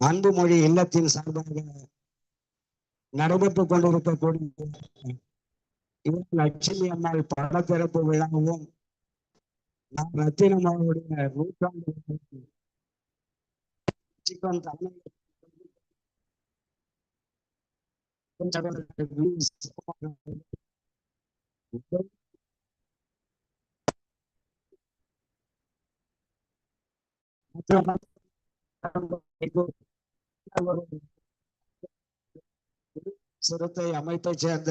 அன்புமொழி இல்லத்தின் சார்பாக நடைபெற்றுக் கொண்டிருக்கக்கூடிய லட்சுமி அம்மாள் பட திறப்பு விழாவும் ரத்தினம் அவருடைய நூற்றாண்டு சிக்கன் தலைமை சிறுத்தை அமைப்பை சேர்ந்த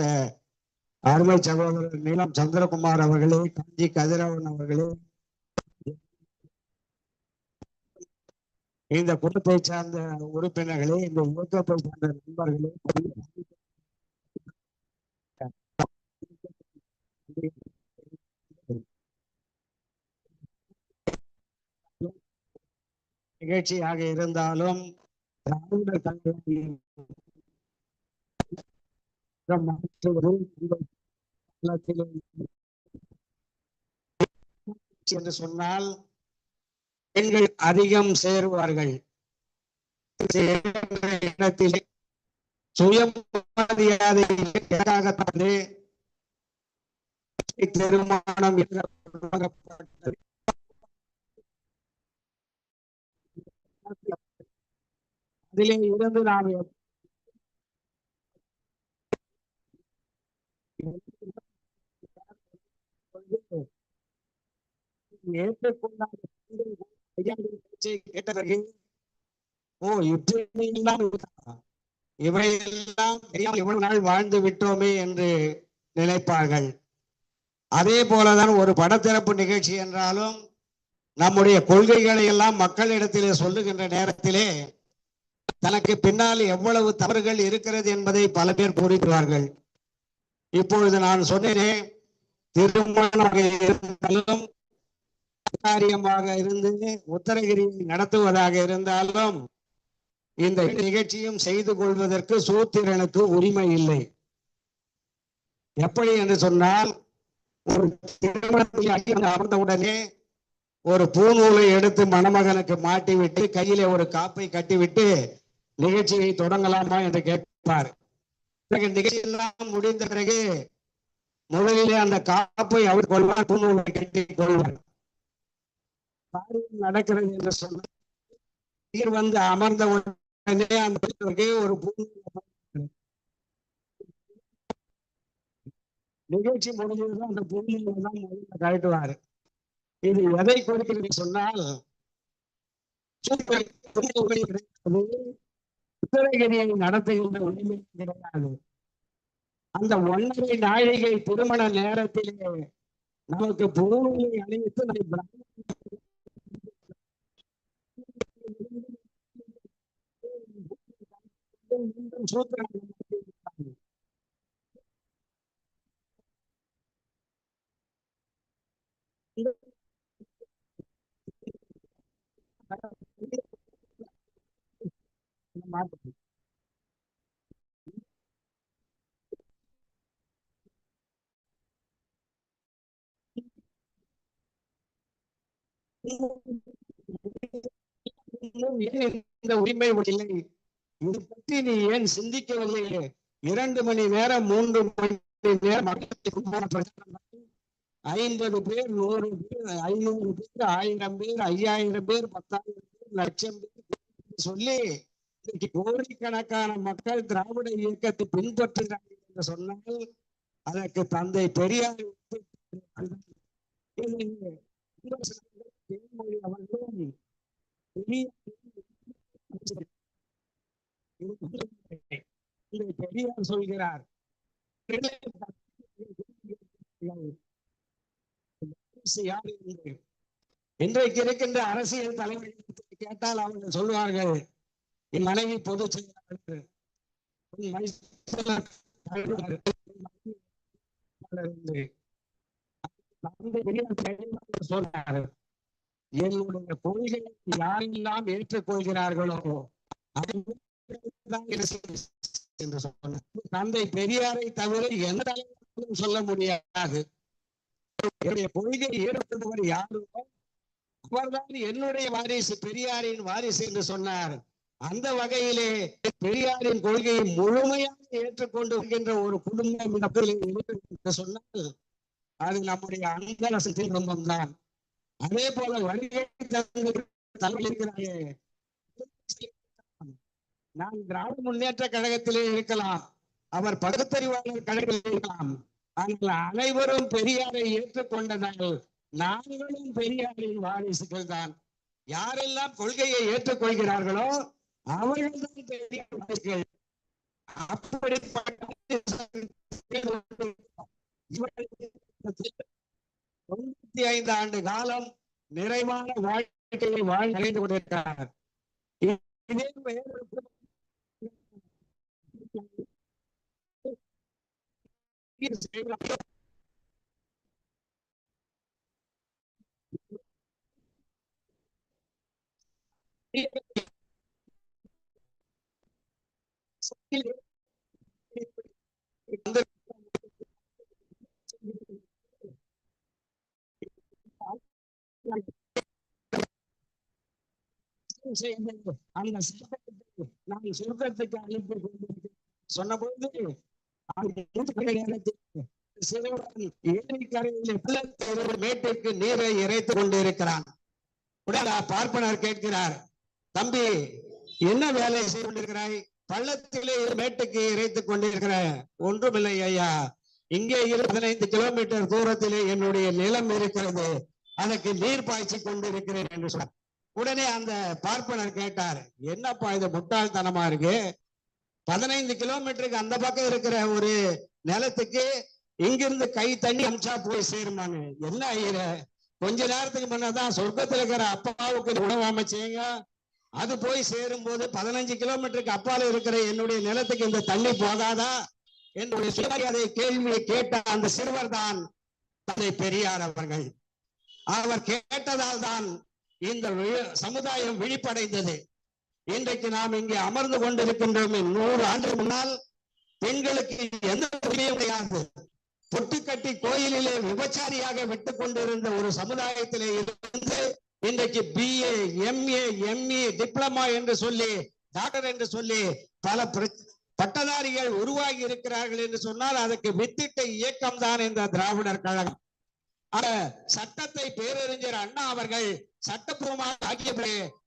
அருமை சகோதரர் நீலம் சந்திரகுமார் அவர்களே காஞ்சி கதிரவன் அவர்களே. இந்த குடும்பத்தை சார்ந்த உறுப்பினர்களே இந்த இயக்கத்தை சார்ந்த நண்பர்களே. நிகழ்ச்சியாக இருந்தாலும் திராவிட என்று சொன்னால் பெண்கள் அதிகம் சேருவார்கள். இடத்திலே சுயமரியாதைக்காகத்தானே திருமணம் என்ற இதிலே இருந்து நாம் ஓ எல்லாம் இவையெல்லாம் தெரியாமல் இவ்வளவு நாள் வாழ்ந்து விட்டோமே என்று நினைப்பார்கள். அதே போலதான் ஒரு படத்திறப்பு நிகழ்ச்சி என்றாலும் நம்முடைய கொள்கைகளை எல்லாம் மக்களிடத்திலே சொல்லுகின்ற நேரத்திலே தனக்கு பின்னால் எவ்வளவு தவறுகள் இருக்கிறது என்பதை பல பேர் கூறுகிறார்கள் இப்பொழுது நான் சொன்னேனே திருமணமாக இருந்தாலும் காரியமாக இருந்து உத்தரகிரியை நடத்துவதாக இருந்தாலும் இந்த நிகழ்ச்சியும் செய்து கொள்வதற்கு சூத்திரனுக்கு உரிமை இல்லை. எப்படி என்று சொன்னால் ஒரு திருமணத்தில் அமர்ந்தவுடனே ஒரு பூநூலை எடுத்து மணமகனுக்கு மாட்டிவிட்டு கையிலே ஒரு காப்பை கட்டிவிட்டு நிகழ்ச்சியை தொடங்கலாமா என்று கேட்பார். பிறகு நிகழ்ச்சி எல்லாம் முடிந்த பிறகு முதலிலே அந்த காப்பை அவர் கொள்வார் பூநூலை கட்டி கொள்வார். காரியம் நடக்கிறது என்று சொன்னால் நீர் வந்து அமர்ந்த உடனே அந்த ஒரு நிகழ்ச்சி முடிஞ்சதுதான் அந்த பூநூலை தான் முதல்ல கழட்டுவாரு. இது எதை குறிக்கிறது சொன்னால் துணிவுகளை உத்தரகிரியை நடத்துகின்ற உரிமை கிடையாது. அந்த ஒன்றரை நாழிகை திருமண நேரத்திலே நமக்கு பூமியை அணிவித்து நம்மை மீண்டும் சூத்திரங்கள் இந்த இந்த உரிமை இல்லை இது பற்றி நீ ஏன் சிந்திக்கவில்லை? இரண்டு மணி நேரம் மூன்று மணி நேரம் ஐம்பது பேர் நூறு பேர் ஐநூறு பேர் ஆயிரம் பேர் ஐயாயிரம் பேர் பத்தாயிரம் பேர் லட்சம் பேர் சொல்லி கோடிக்கணக்கான மக்கள் திராவிட இயக்கத்தை பின்பற்றுகிறார்கள் என்று சொன்னால் அதற்கு தந்தை பெரியார் அவர்களும் பெரிய பெரியார் சொல்கிறார் யார் என்று. இன்றைக்கு இருக்கின்ற அரசியல் தலைவர்களை கேட்டால் அவர்கள் சொல்வார்கள் என் மனைவி பொது என்று. சொன்னார் என்னுடைய கொள்கையை யாரெல்லாம் ஏற்றுக்கொள்கிறார்களோ அவர்கள் என்று சொன்னார். தந்தை பெரியாரை தவிர எந்த தலைவர்களும் சொல்ல முடியாது. என்னுடைய கொள்கை ஏற்றுக்கொள்வர் யாருமோ அவர்தான் என்னுடைய வாரிசு பெரியாரின் வாரிசு என்று சொன்னார். அந்த வகையிலே பெரியாரின் கொள்கையை முழுமையாக ஏற்றுக்கொண்டு வருகின்ற ஒரு குடும்பம் என்று சொன்னால் அது நம்முடைய அந்தரசு குடும்பம் தான் அதே போல வருகை தந்திருக்கிறாயே நான் திராவிட முன்னேற்ற கழகத்திலே இருக்கலாம் அவர் பகுத்தறிவாளர் கழகத்தில் இருக்கலாம். ஆனால் அனைவரும் பெரியாரை ஏற்றுக்கொண்டதால் நாங்களும் பெரியாரின் வாரிசுகள் தான் யாரெல்லாம் கொள்கையை ஏற்றுக்கொள்கிறார்களோ அவர்கள் தொண்ணூத்தி ஐந்து ஆண்டு காலம் நிறைவான வாழ்க்கையை வாழ்ந்து கொண்டிருக்கிறார். இதே அந்த சொர்க்கத்துக்கு சொன்னபோது மேட்டிற்கு நீரை இறைத்துக் கொண்டிருக்கிறான் உடனே பார்ப்பனர் கேட்கிறார் தம்பி என்ன வேலை செய்து கொண்டிருக்கிறாய்? பள்ளத்திலே மேட்டுக்கு இறைத்துக் கொண்டிருக்கிற ஒன்றுமில்லை ஐயா. இங்கே இரு பதினைந்து கிலோமீட்டர் தூரத்திலே என்னுடைய நிலம் இருக்கிறது. அதற்கு நீர் பாய்ச்சி கொண்டிருக்கிறேன் என்று சொன்னார். உடனே அந்த பார்ப்பனர் கேட்டார் என்னப்பா இது முட்டாள்தனமா இருக்கு? பதினைந்து கிலோமீட்டருக்கு அந்த பக்கம் இருக்கிற ஒரு நிலத்துக்கு இங்கிருந்து கை தண்ணி அமிச்சா போய் சேருமாங்க என்ன ஐயர கொஞ்ச நேரத்துக்கு முன்னதான் சொர்க்கத்துல இருக்கிற அப்பாவுக்கு உணவு அமைச்சீங்க. அது போய் சேரும் போது பதினஞ்சு கிலோமீட்டருக்கு அப்பால இருக்கிற என்னுடைய நிலத்துக்கு இந்த தண்ணி போகாதா என்னுடைய சுயமரியாதை கேள்வியை கேட்ட அந்த சிறுவர் தான் தந்தை பெரியார் அவர்கள். அவர் கேட்டதால் தான் இந்த சமுதாயம் விழிப்படைந்தது. இன்றைக்கு நாம் இங்கே அமர்ந்து கொண்டிருக்கின்றோம் நூறு ஆண்டு முன்னால் பெண்களுக்கு எந்த உரிமையும் கிடையாது. பொட்டுக்கட்டி கோயிலிலே விபச்சாரியாக விட்டுக் கொண்டிருந்த ஒரு சமுதாயத்திலே இருந்து இன்றைக்கு பிஏ எம்ஏ எம்இ டிப்ளமா என்று சொல்லி டாக்டர் என்று சொல்லி பல பட்டதாரிகள் உருவாகி இருக்கிறார்கள் என்று சொன்னால் அதுக்கு வித்திட்ட இயக்கம் தான் இந்த திராவிடர் கழகம். சட்டத்தை பேரறிஞர் அண்ணா அவர்கள் சட்டப்பூர்வமாக ஆகிய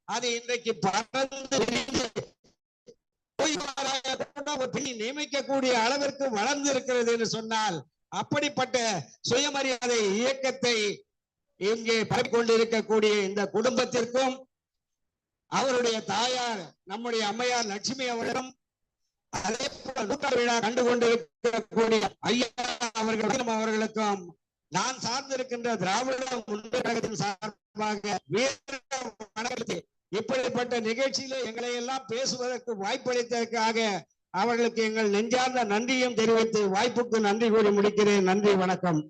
அது இன்றைக்கு பறந்து நியமிக்கக்கூடிய அளவிற்கு வளர்ந்து இருக்கிறது என்று சொன்னால் அப்படிப்பட்ட சுயமரியாதை இயக்கத்தை இங்கே பரப்பிக் கொண்டிருக்கக்கூடிய இந்த குடும்பத்திற்கும் அவருடைய தாயார் நம்முடைய அம்மையார் லட்சுமி அவர்களும் அதே போல நூற்றாண்டு விழா கண்டு கொண்டிருக்கக்கூடிய ஐயா அவர்களுக்கும் அவர்களுக்கும் நான் சார்ந்திருக்கின்ற திராவிட முன்னேற்றத்தின் சார்பாக வணக்கத்தை இப்படிப்பட்ட நிகழ்ச்சியில எங்களை எல்லாம் பேசுவதற்கு வாய்ப்பளித்ததற்காக அவர்களுக்கு எங்கள் நெஞ்சார்ந்த நன்றியும் தெரிவித்து வாய்ப்புக்கு நன்றி கூறி முடிக்கிறேன். நன்றி வணக்கம்.